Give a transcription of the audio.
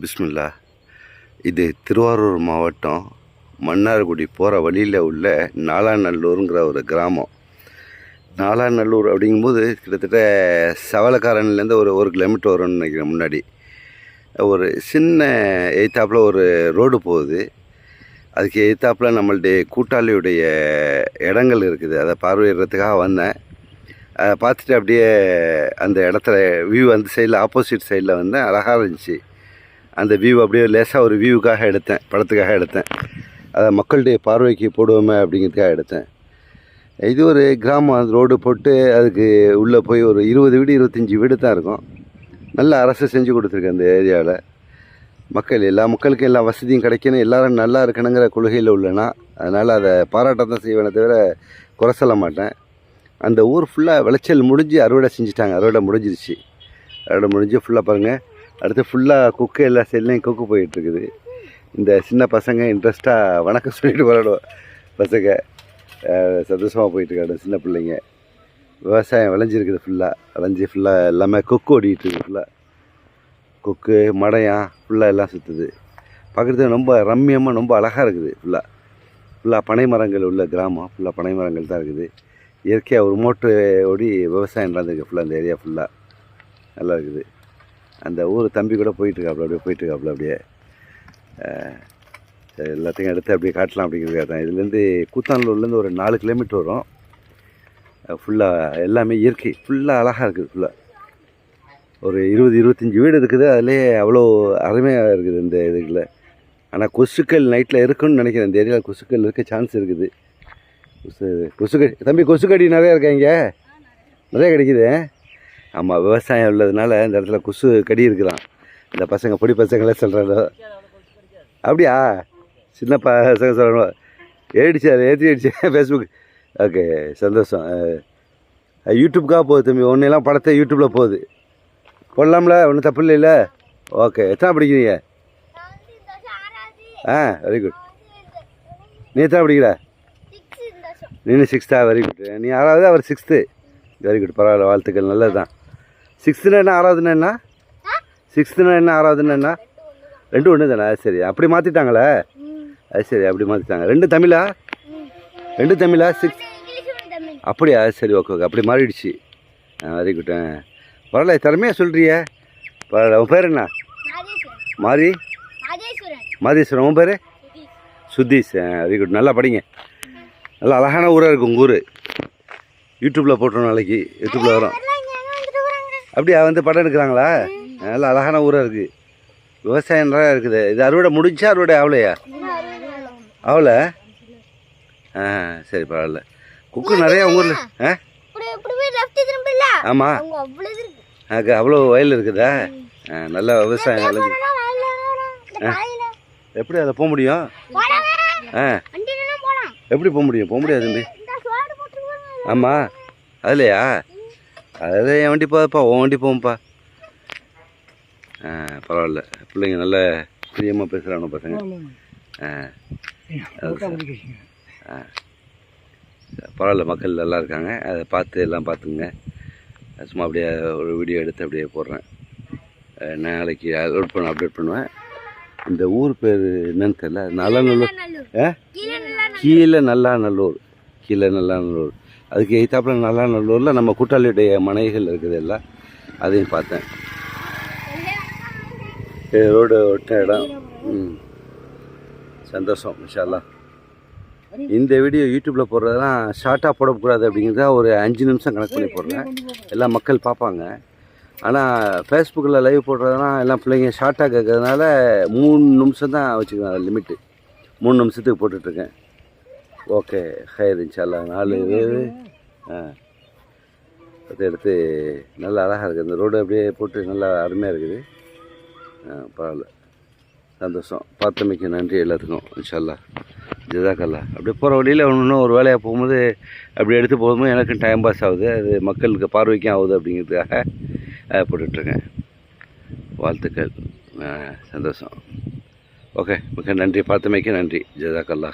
பிஸ்மில்லா இது திருவாரூர் மாவட்டம் மன்னார்குடி போகிற வழியில் உள்ள நாலாநல்லூருங்கிற ஒரு கிராமம். நாலாநல்லூர் அப்படிங்கும்போது கிட்டத்தட்ட சவலக்காரன்லேருந்து ஒரு ஒரு கிலோமீட்டர் வரும்னு நினைக்கிறேன் முன்னாடி. ஒரு சின்ன எய்த்தாப்பில் ஒரு ரோடு போகுது. அதுக்கு எய்த்தாப்பில் நம்மளுடைய கூட்டாளியுடைய இடங்கள் இருக்குது. அதை பார்வையிடுறதுக்காக வந்தேன். அதை பார்த்துட்டு அப்படியே அந்த இடத்துல வியூ அந்த சைடில் ஆப்போசிட் சைடில் வந்தேன் அழகாக இருந்துச்சு. அந்த வியூ அப்படியே லேசாக ஒரு வியூவுக்காக எடுத்தேன் படத்துக்காக எடுத்தேன். அதை மக்களுடைய பார்வைக்கு போடுவோமே அப்படிங்கிறதுக்காக எடுத்தேன். இது ஒரு கிராமம் அந்த ரோடு போட்டு அதுக்கு உள்ளே போய் ஒரு இருபது வீடு இருபத்தஞ்சி வீடு தான் இருக்கும். நல்ல அரசு செஞ்சு கொடுத்துருக்கு அந்த ஏரியாவில் மக்கள் எல்லா மக்களுக்கும் எல்லா வசதியும் கிடைக்கணும் எல்லோரும் நல்லா இருக்கணுங்கிற கொள்கையில் உள்ளனா அதனால் அதை பாராட்டம் தான் செய்வேனே தவிர குறை சொல்ல மாட்டேன். அந்த ஊர் ஃபுல்லாக விளைச்சல் முடிஞ்சு அறுவடை செஞ்சுட்டாங்க. அறுவடை முடிஞ்சிருச்சு. அறுவடை முடிஞ்சு ஃபுல்லாக பாருங்கள் அடுத்து ஃபுல்லாக குக்கு எல்லா சைட்லேயும் குக்கு போயிட்டுருக்குது. இந்த சின்ன பசங்க இன்ட்ரெஸ்ட்டாக வணக்கம் சொல்லிட்டு விளாடுவோம் பசங்க சந்தோஷமாக போயிட்டுருக்காங்க சின்ன பிள்ளைங்க. விவசாயம் விளைஞ்சிருக்குது ஃபுல்லாக விளைஞ்சி ஃபுல்லாக எல்லாமே கொக்கு ஓடிட்டுருக்கு ஃபுல்லாக கொக்கு மடையான் ஃபுல்லாக எல்லாம் சுற்றுது பார்க்குறதுக்கு ரொம்ப ரம்மியமாக ரொம்ப அழகாக இருக்குது ஃபுல்லாக ஃபுல்லாக பனை மரங்கள் உள்ள கிராமம். ஃபுல்லாக பனை மரங்கள் தான் இருக்குது. இயற்கையாக ஒரு மோட்டு ஓடி விவசாயம் நடந்திருக்கு ஃபுல்லாக அந்த ஏரியா ஃபுல்லாக நல்லா இருக்குது. அந்த ஊர் தம்பி கூட போயிட்டுருக்காப்புல அப்படியே போயிட்டுருக்காப்புல அப்படியே. சரி எல்லாத்தையும் எடுத்து அப்படியே காட்டலாம் அப்படிங்கிறது தான். இதுலேருந்து கூத்தானூர்லேருந்து ஒரு நாலு கிலோமீட்டர் வரும். ஃபுல்லாக எல்லாமே இயற்கை ஃபுல்லாக அழகாக இருக்குது ஃபுல்லாக ஒரு இருபது இருபத்தஞ்சி வீடு இருக்குது அதிலே அவ்வளோ அருமையாக இருக்குது இந்த இதுக்குள்ள. ஆனால் கொசுக்கள் நைட்டில் இருக்குன்னு நினைக்கிறேன். இந்த ஏரியாவில் கொசுக்கள் இருக்க சான்ஸ் இருக்குது. கொசு கொசுக்கடி தம்பி கொசுக்கடி நிறையா இருக்கா இங்கே? நிறையா கிடைக்குது. ஆமாம் விவசாயம் உள்ளதுனால இந்த இடத்துல கொசு கடி இருக்குதான் இந்த பசங்க பொடி பசங்களே சொல்கிறாங்க அப்படியா? சின்ன பசங்க சொல்கிறாங்க ஏடிச்சு அதை ஏற்றி அடிச்சு ஃபேஸ்புக் ஓகே சந்தோஷம். யூடியூப்காக போகுது தம்பி. ஒன்றெல்லாம் படத்தை யூடியூப்பில் போகுது. போடலாம்ல ஒன்றும் தப்பு இல்லைல்ல ஓகே எத்தனை படிக்கிறீங்க? ஆ வெரி குட் நீ எத்தனை படிக்கிற? நீ சிக்ஸ்த்தா வெரி குட் நீ ஆறாவது அவர் சிக்ஸ்த்து வெரி குட் பரவாயில்ல வாழ்த்துக்கள். நல்லது தான் சிக்ஸ்த்துனா என்ன ஆறாவதுன்னா என்ன? சிக்ஸ்த்துனா என்ன ஆறாவதுன்னா என்ன? ரெண்டும் ஒன்று தானே சரி. அப்படி மாற்றிட்டாங்களே அது சரி அப்படி மாற்றிட்டாங்க ரெண்டு தமிழா? ரெண்டு தமிழா? சிக்ஸ் அப்படியா? சரி ஓகே ஓகே. அப்படி மாறிடுச்சு. ஆ வெரி குட் பரவாயில்ல திறமையாக சொல்கிறியே பரவாயில்ல உன் பேர் என்ன? மாரி மாதேஸ்வரன். உன் பேர்? சுதீஷ். வெரி குட் நல்லா படிங்க. நல்லா அழகான ஊராக இருக்குது உங்கள் ஊர். யூடியூப்பில் போட்டுரும் நாளைக்கு. யூடியூப்பில் வரும். அப்படியா வந்து படம் எடுக்கிறாங்களா? நல்லா அழகான ஊராக இருக்குது விவசாயம் நிறையா இருக்குது. இது அறுவடை முடிஞ்சா அறுவடை ஆகலையா? ஆகல? ஆ சரி பரவாயில்ல. குக்கு நிறையா உங்கள் ஊரில் ஆ? ஆமாம் அவ்வளோ வயல் இருக்குதா? ஆ நல்லா விவசாயம் விளைஞ்சு எப்படி அதில் போக முடியும்? ஆ. எப்படி போக முடியும்? போக முடியாது தம்பி. ஆமாம் அதுலையா? அதில் என் வண்டி போதப்பா உன் வண்டி போகும்ப்பா ஆ பரவாயில்ல. பிள்ளைங்க நல்ல பிரியமாக பேசுகிறாங்க பசங்க. ஆ பரவாயில்ல மக்கள் நல்லா இருக்காங்க. அதை பார்த்து எல்லாம் பார்த்துங்க சும்மா அப்படியே ஒரு வீடியோ எடுத்து அப்படியே போடுறேன். நாளைக்கு அப்லோட் பண்ண அப்டேட் பண்ணுவேன். இந்த ஊர் பேர் என்னன்னு தெரியல. நல்லநல்லூர். ஆ? கீழே நல்லாநல்லூர் கீழே நல்லாநல்லூர் அதுக்கு எய்த்தாப்புல நல்லாநல்லூரில் நம்ம கூட்டாளியுடைய மனைகள் இருக்குது எல்லாம் அதையும் பார்த்தேன். இது ரோடு ஒட்ட இடம். ம். சந்தோஷம் விஷாலா இந்த வீடியோ யூடியூப்பில் போடுறதெல்லாம் ஷார்ட்டாக போடக்கூடாது அப்படிங்கிறத ஒரு அஞ்சு நிமிஷம் கணக்கு பண்ணி போடுறேன். எல்லாம் மக்கள் பார்ப்பாங்க. ஆனால் ஃபேஸ்புக்கில் லைவ் போடுறதெல்லாம் எல்லாம் பிள்ளைங்க ஷார்ட்டாக கேட்கறதுனால மூணு நிமிஷம் தான் வச்சுக்கிறேன் லிமிட்டு மூணு நிமிஷத்துக்கு போட்டுட்ருக்கேன் ஓகே ஹயர் இன்ஷால்லா நாலு வேவு ஆ அதை எடுத்து நல்லா அழகாக இருக்குது இந்த ரோடு அப்படியே போட்டு நல்லா அருமையாக இருக்குது ஆ பரவாயில்ல சந்தோஷம் பார்த்தமைக்கு நன்றி எல்லாத்துக்கும் இன்ஷால்லா ஜிதாக்கல்லா அப்படியே போகிற வழியில் இன்னும் ஒரு வேலையாக போகும்போது அப்படி எடுத்து போகும்போது எனக்கும் டைம் பாஸ் ஆகுது அது மக்களுக்கு பார்வைக்கும் ஆகுது அப்படிங்கிறதுக்காக போட்டுட்ருக்கேன் வாழ்த்துக்கள் சந்தோஷம் ஓகே மிக நன்றி பார்த்தமைக்கு நன்றி ஜிதாக்கல்லா